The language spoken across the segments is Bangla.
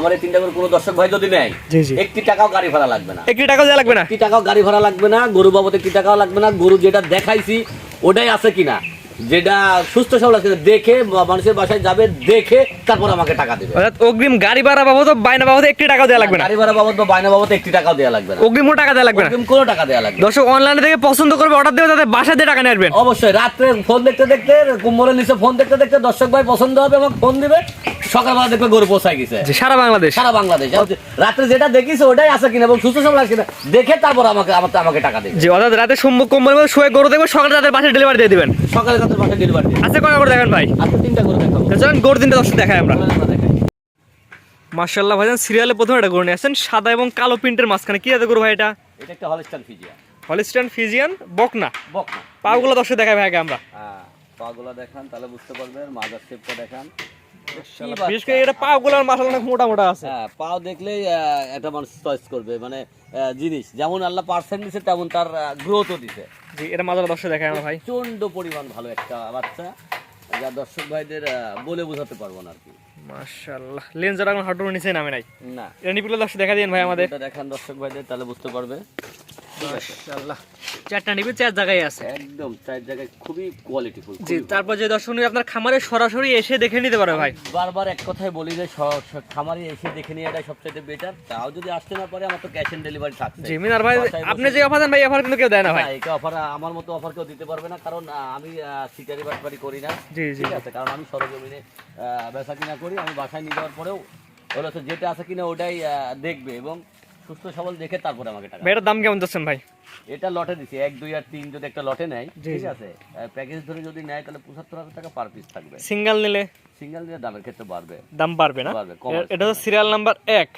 আমার এই তিনটা করে কোনো দর্শক ভাই যদি নেয় জি, জি। একটি টাকাও গাড়ি ভাড়া লাগবে না। একটি টাকা লাগবে না? একটি টাকাও গাড়ি ভাড়া লাগবে না গরু বাবদ একটি টাকাও লাগবে না গরু যেটা দেখাইছি ওটাই আছে কিনা? যেটা সুস্থ সবল আছে দেখে মানুষের বাসায় যাবে দেখে তারপর আমাকে টাকা দেবে। অর্থাৎ অগ্রিম গাড়ি ভাড়া বাবদ বাইনা বাবদ একটি টাকাও দেওয়া লাগবে না? গাড়ি ভাড়া বাবদ বা বায়না বাবদ একটি টাকাও দেওয়া লাগবে না। অগ্রিম টাকা দেওয়া লাগবে না? অগ্রিম কোনো টাকা দেওয়া লাগবে দর্শক অনলাইনে থেকে পছন্দ করবে অর্ডার দেবে তাদের বাসা দিয়ে টাকা নিয়ে আসবেন। অবশ্যই রাত্রে ফোন দেখতে দেখতে কুম্বলের নিচে ফোন দেখতে দেখতে দর্শক ভাই পছন্দ হবে এবং ফোন দিবে। সকালবেলা দেখবে গরু পৌঁছায় গেছে। সারা বাংলাদেশ। সারা বাংলাদেশ। রাত্রে যেটা ওটাই আছে কিনা এবং সুস্থ সবল আছে কিনা দেখে তারপর আমাকে আমার আমাকে টাকা দেবে। যে অর্থাৎ রাতে সম্মুখ কম্বলের মধ্যে শুয়ে গরু দেখবে সকালে তাদের বাসায় ডেলিভারি দিয়ে দিবেন। সকালে ডেলিভারি আচ্ছা করে দেখেন ভাই? আজকে তিনটা করে দেখাবো। চলেন গরু তিনটা দর্শক দেখাই আমরা। মার্শাল্লাহ ভাইজান সিরিয়ালে প্রথমে এটা গরু নিয়ে আসছেন সাদা এবং কালো প্রিন্টের মাঝখানে। কি আছে গরু ভাই এটা? এটা একটা হলস্টান ফিজিয়া হলিস্টান ফিজিয়ান বকনা। বক না পাগুলো দর্শক দেখাই ভাই আগে আমরা। হ্যাঁ পাগুলা দেখান তাহলে বুঝতে পারবেন মাজার শেপটা দেখান। বিশেষ বাচ্চা? করে এটা পাগুলোর মাসাল অনেক মোটা মোটা আছে। হ্যাঁ পাও দেখলেই একটা মানুষ চয়েস করবে। মানে জিনিস যেমন আল্লাহ পার্সেন্ট দিছে তেমন তার গ্রোথও দিছে। জি এটা মাজার দর্শক দেখাই আমরা ভাই। প্রচণ্ড পরিমাণ ভালো একটা বাচ্চা। যা দর্শক ভাইদের বলে বোঝাতে পারব না আর কি। মাশাআল্লাহ। লেন্সের এখন হাঁটুর নিচে নামে নাই। না। এটা নিপুল দর্শক দেখা দিন ভাই আমাদের। এটা দেখান দর্শক ভাইদের তাহলে বুঝতে পারবে। মাশাআল্লাহ। চারটা নিবি চার জায়গায় আছে। একদম চার জায়গায় খুবই কোয়ালিটিফুল জি তারপর যে দর্শক আপনার খামারে সরাসরি এসে দেখে নিতে পারে ভাই। বারবার এক কথাই বলি যে স- স- খামারে এসে দেখে নিয়ে সবচেয়ে বেটার তাও যদি আসতে না পারে আমার তো ক্যাশ অন ডেলিভারি থাকছে। জি মিনার ভাই আপনি যে অফার দেন ভাই অফার কিন্তু কেউ দেয় না ভাই। অফার আমার মতো অফার কেউ দিতে পারবে না কারণ আমি সিটারি করি না। জি জি। ঠিক আছে কারণ আমি সরজমিনে বেচা কিনা করি আমি বাসায় নিয়ে যাওয়ার পরেও হলো তো যেটা আছে কিনা ওটাই দেখবে। এবং সুস্থ সবল দেখে তারপরে আমাকে টাকা এটার দাম কেমন যাচ্ছেন ভাই? এটা লটে দিছি এক দুই আর তিন যদি একটা লটে নেয় ঠিক আছে? প্যাকেজ ধরে যদি নেয় তাহলে পঁচাত্তর হাজার টাকা পার পিস থাকবে। সিঙ্গেল নিলে? সিঙ্গেল নিয়ে দামের ক্ষেত্রে বাড়বে। দাম বাড়বে না? এ-। এটা হচ্ছে সিরিয়াল নাম্বার এক।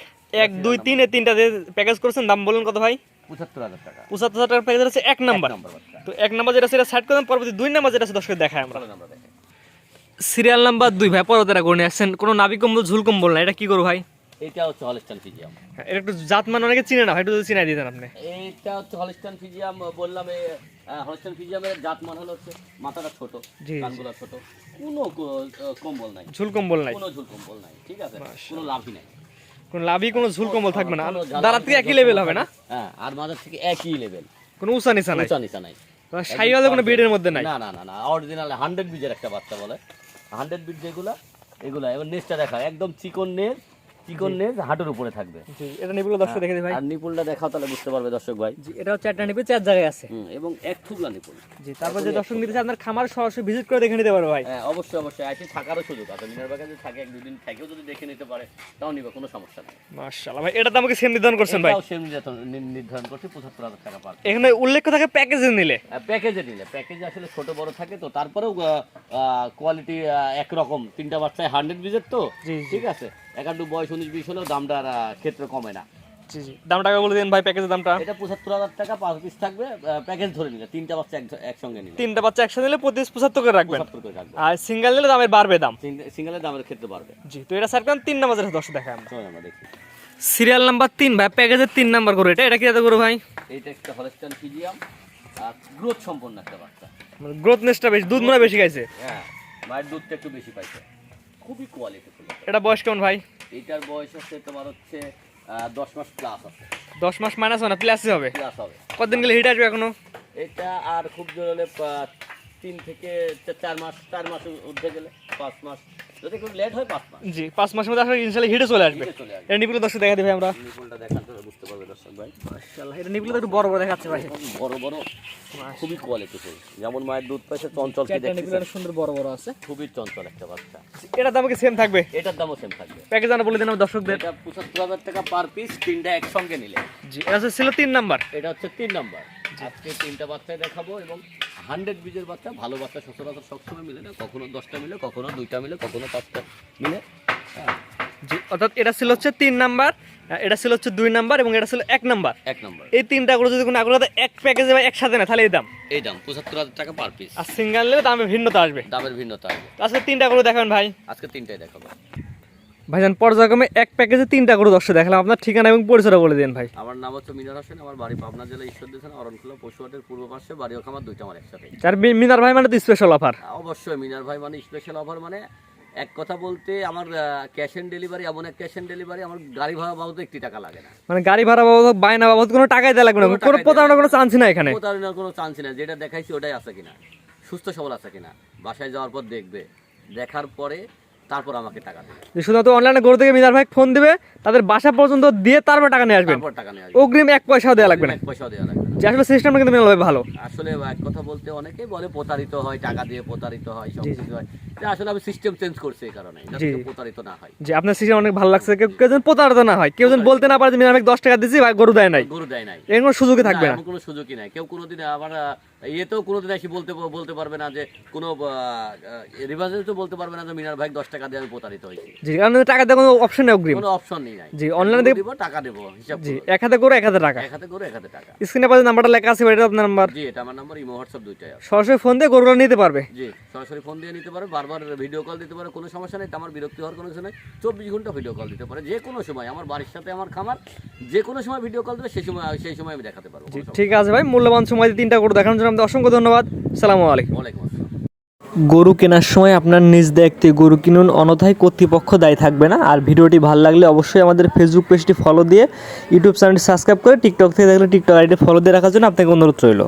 এক দুই তিন এই তিনটা যে প্যাকেজ করেছেন দাম বলুন কত ভাই? পঁচাত্তর হাজার টাকা। পঁচাত্তর হাজার টাকার প্যাকেজ হচ্ছে এক নাম্বার তো এক নাম্বার যেটা সেটা সাইড করেন পরবর্তী দুই নাম্বার যেটা আছে দর্শক দেখায় আমরা। সিরিয়াল নাম্বার দুই ভাই পরবর্তীটা করে নিয়ে আসছেন। কোনো নাবি কম্বল ঝুল কম্বল না এটা কি করব ভাই? এটা হচ্ছে হলস্টান ফিজিয়াম হ্যাঁ, এটা একটু জাত মান অনেকে চিনে না একটু যদি চিনাই দিতেন আপনি। এইটা হচ্ছে হলস্টান ফিজিয়াম বললাম হলস্টান ফিজিয়ামের জাত মান হলো হচ্ছে মাথাটা ছোট জি। ছোট। কোনো কম্বল নাই। ঝুল কম্বল নাই। কোনো ঝুল কম্বল নাই ঠিক আছে? কোনো লাভই নাই। কোনো লাভই কোনো ঝুল কম্বল থাকবে না। কোনো দাঁড়ার থেকে একই লেভেল হবে না? হ্যাঁ আর মাথার থেকে একই লেভেল কোনো উঁচা নিচা নাই? উঁচা নিচা নাই। সাইওয়ালে কোনো বেডের মধ্যে নাই? না না না না অরিজিনাল হান্ড্রেড বিজের একটা বাচ্চা বলে। হান্ড্রেড বিট যেগুলা এগুলা এবার নেজটা দেখা একদম চিকন নেজ চিকন নেজ হাঁটুর উপরে থাকবে। জি এটা নিপুল দর্শক দেখে দিই ভাই। আর নিপুলটা দেখাও তাহলে বুঝতে পারবে দর্শক ভাই। জি এটা হচ্ছে একটা নিপুল চার জায়গায় আছে। এবং এক থুকলা নিপুল। জি তারপর যে দর্শক নিতে আপনার খামার সরাসরি ভিজিট করে দেখে নিতে পারবে ভাই। হ্যাঁ অবশ্যই অবশ্যই। আসে থাকারও সুযোগ আছে। মিনার বাগে যদি থাকে এক দুদিন থেকেও যদি দেখে নিতে পারে তাও নিবে কোনো সমস্যা নেই। মাশাআল্লাহ ভাই এটা তো আমাকে সেম নির্ধারণ করছেন ভাই? সেম নির্ধারণ করছি পঁচাত্তর হাজার টাকা পার এখানে উল্লেখ থাকে প্যাকেজে নিলে। প্যাকেজে নিলে। প্যাকেজে আসলে ছোট বড় থাকে তো তারপরেও কোয়ালিটি একরকম। তিনটা বাচ্চায় হান্ড্রেড বিজের তো। ঠিক আছে। একাডু বয়স উনিশ বিশ হলেও দামটার ক্ষেত্রে কমে না। জি জি। দামটা বলে দিন ভাই প্যাকেজের দামটা। এটা পঁচাত্তর হাজার টাকা পাঁচ পিস থাকবে প্যাকেজ ধরে নিলে। তিনটা বাচ্চা একসঙ্গে নিলে। তিনটা বাচ্চা নিলে পঁচাত্তর করে রাখবেন। আর সিঙ্গেল নিলে দামের বাড়বে দাম। সিঙ্গেলের দামের ক্ষেত্রে বাড়বে। জি তো এটা তিন নাম্বার যেটা দর্শক দেখায় আমরা। দেখি। সিরিয়াল নাম্বার তিন ভাই প্যাকেজের তিন নাম্বার করে এটা। এটা কি এত করে ভাই? এইটা একটা আর গ্রোথ সম্পন্ন একটা বাচ্চা। গ্রোথ নেসটা বেশি দুধ মনে বেশি খাইছে। হ্যাঁ মায়ের দুধটা একটু বেশি পাইছে। খুবই কোয়ালিটিফুল এটা বয়স কেমন ভাই? এইটার বয়স হচ্ছে তোমার হচ্ছে দশ মাস প্লাস আছে দশ মাস মাইনাস হবে না প্লাসই হবে? প্লাস হবে। কতদিন গেলে হিট আসবে এখনও? এটা আর খুব জোর হলে তিন থেকে চার মাস চার মাস উঠে গেলে পাঁচ মাস। যদি একটু লেট হয় পাঁচ মাস। জি পাঁচ মাসের মধ্যে আসলে ইনশাল্লাহ হিটে চলে আসবে। হিটে চলে আসবে। এটা নিপুল দর্শক দেখা দিবে আমরা। নিপুলটা দেখান বুঝতে পারবে দর্শক ভাই। মাশাআল্লাহ এটা নিপুল একটু বড় বড় দেখাচ্ছে ভাই। বড় বড় খুবই কোয়ালিটিফুল যেমন মায়ের দুধ পাইছে চঞ্চল কি সুন্দর বড় বড় আছে। খুবই চঞ্চল একটা বাচ্চা। এটা দাম কি সেম থাকবে? এটার দামও সেম থাকবে। প্যাকেজ আনা বলে দিন আমার দর্শকদের। এটা পঁচাত্তর হাজার টাকা পার পিস তিনটা একসঙ্গে নিলে। জি এটা হচ্ছে ছিল তিন নাম্বার। এটা হচ্ছে তিন নাম্বার। আজকে তিনটা বাচ্চায় দেখাবো এবং হান্ড্রেড বীজের বাচ্চা ভালো বাচ্চা সচরাচর সবসময় মিলে না কখনো দশটা মিলে কখনো দুইটা মিলে কখনো পাঁচটা মিলে। হ্যাঁ, জি অর্থাৎ এটা ছিল হচ্ছে তিন নাম্বার এটা ছিল হচ্ছে দুই নাম্বার এবং এটা ছিল এক নাম্বার। এক নাম্বার। এই তিনটা করে যদি কোনো আগ্রহ এক প্যাকেজে বা একসাথে না তাহলে এই দাম। এই দাম পঁচাত্তর হাজার টাকা পার পিস আর সিঙ্গেল নিলে দামে ভিন্নতা আসবে। দামের ভিন্নতা আসবে। আজকে তিনটা করে দেখাবেন ভাই। আজকে তিনটাই দেখাবো। ভাইজান পর্যায়ক্রমে এক প্যাকেজে তিনটা করে দর্শক দেখালাম। আপনার ঠিকানা এবং পরিচয়টা বলে দিন ভাই। আমার নাম হচ্ছে মিনার হোসেন আমার বাড়ি পাবনা জেলা ঈশ্বরদী থানা অরণখোলা পশুহাটের পূর্ব পাশে বাড়ি খামার দুইটা আমার একসাথে। আর মিনার ভাই মানে তো স্পেশাল অফার অবশ্যই মিনার ভাই মানে স্পেশাল অফার মানে এক কথা বলতে আমার ক্যাশ অন ডেলিভারি এমন এক ক্যাশ অন ডেলিভারি আমার গাড়ি ভাড়া বাবদ একটি টাকা লাগে না। মানে গাড়ি ভাড়া বাবদ বায়না বাবদ কোনো টাকাই দেওয়া লাগবে না। কোনো কোনো প্রতারণার কোনো চান্স না এখানে। প্রতারণার কোনো চান্স না যেটা দেখাইছি ওটাই আছে কিনা। সুস্থ সবল আছে কিনা। বাসায় যাওয়ার পর দেখবে। দেখার পরে তারপর আমাকে টাকা দেবে। যে শুধুমাত্র অনলাইনে গরু থেকে মিনার ভাই ফোন দিবে তাদের বাসা পর্যন্ত দিয়ে তারপর টাকা নিয়ে আসবেন। নেওয়া অগ্রিম এক পয়সাও দেওয়া লাগবে না। এক পয়সাও দেওয়া লাগবে যে আসলে সিস্টেমটা কিন্তু ভাই ভালো। আসলে এক কথা বলতে অনেকেই বলে প্রতারিত হয় টাকা দিয়ে প্রতারিত হয় সব কিছু হয়। তা আসলে আমি সিস্টেম চেঞ্জ করছি এই কারণে যাতে প্রতারিত না হয়। যে আপনার সিস্টেম অনেক ভালো লাগছে কেউ কেউ যেন প্রতারিত না হয়। কেউ যেন বলতে না পারে যে মিনার ভাই দশ টাকা দিচ্ছি ভাই গরু দেয় নাই। গরু দেয় নাই। এর কোনো সুযোগই থাকবে না কোনো সুযোগই নাই। কেউ কোনোদিন আবার ইয়েতেও কোনোদিন এসে বলতে বলতে পারবে না যে কোনো রিভার্সে তো বলতে পারবে না যে মিনার ভাই দশ টাকা দিয়ে আমি প্রতারিত হয়েছি। জি কারণ টাকা দেওয়ার কোনো অপশন নেই অগ্রিম। কোনো অপশন নেই নাই। জি, এ দেব- টাকা দেবো হিসাব জি এক হাতে গরু এক হাতে টাকা। এক হাতে গরু এক হাতে টাকা। স্ক্রিনে পাশে নাম্বারটা লেখা আছে এটা আপনার নাম্বার জি এটা আমার নাম্বার ইমো হোয়াটসঅ্যাপ দুইটাই আছে। সরাসরি ফোন দিয়ে গরুগুলো নিতে পারবে। জি সরাসরি ফোন দিয়ে নিতে পারে বারবার ভিডিও কল দিতে পারে কোনো সমস্যা নেই আমার বিরক্তি হওয়ার কোনো কিছু নেই। চব্বিশ ঘণ্টা ভিডিও কল দিতে পারে যে কোনো সময় আমার বাড়ির সাথে আমার খামার যে কোনো সময় ভিডিও কল দেবে সেই সময় সেই সময় আমি দেখাতে পারব ঠিক আছে ভাই মূল্যবান সময় তিনটা গরু দেখানোর জন্য আপনাদের অসংখ্য ধন্যবাদ। সালাম আলাইকুম। গরু কেনার সময় আপনার নিজ দেখতে গরু কিনুন অনথায় কর্তৃপক্ষ দায়ী থাকবে না। আর ভিডিওটি ভালো লাগলে অবশ্যই আমাদের ফেসবুক পেজটি ফলো দিয়ে ইউটিউব চ্যানেলটি সাবস্ক্রাইব করে টিকটক থেকে দেখলে টিকটক আইডি ফলো দিয়ে রাখার জন্য আপনাকে অনুরোধ রইল।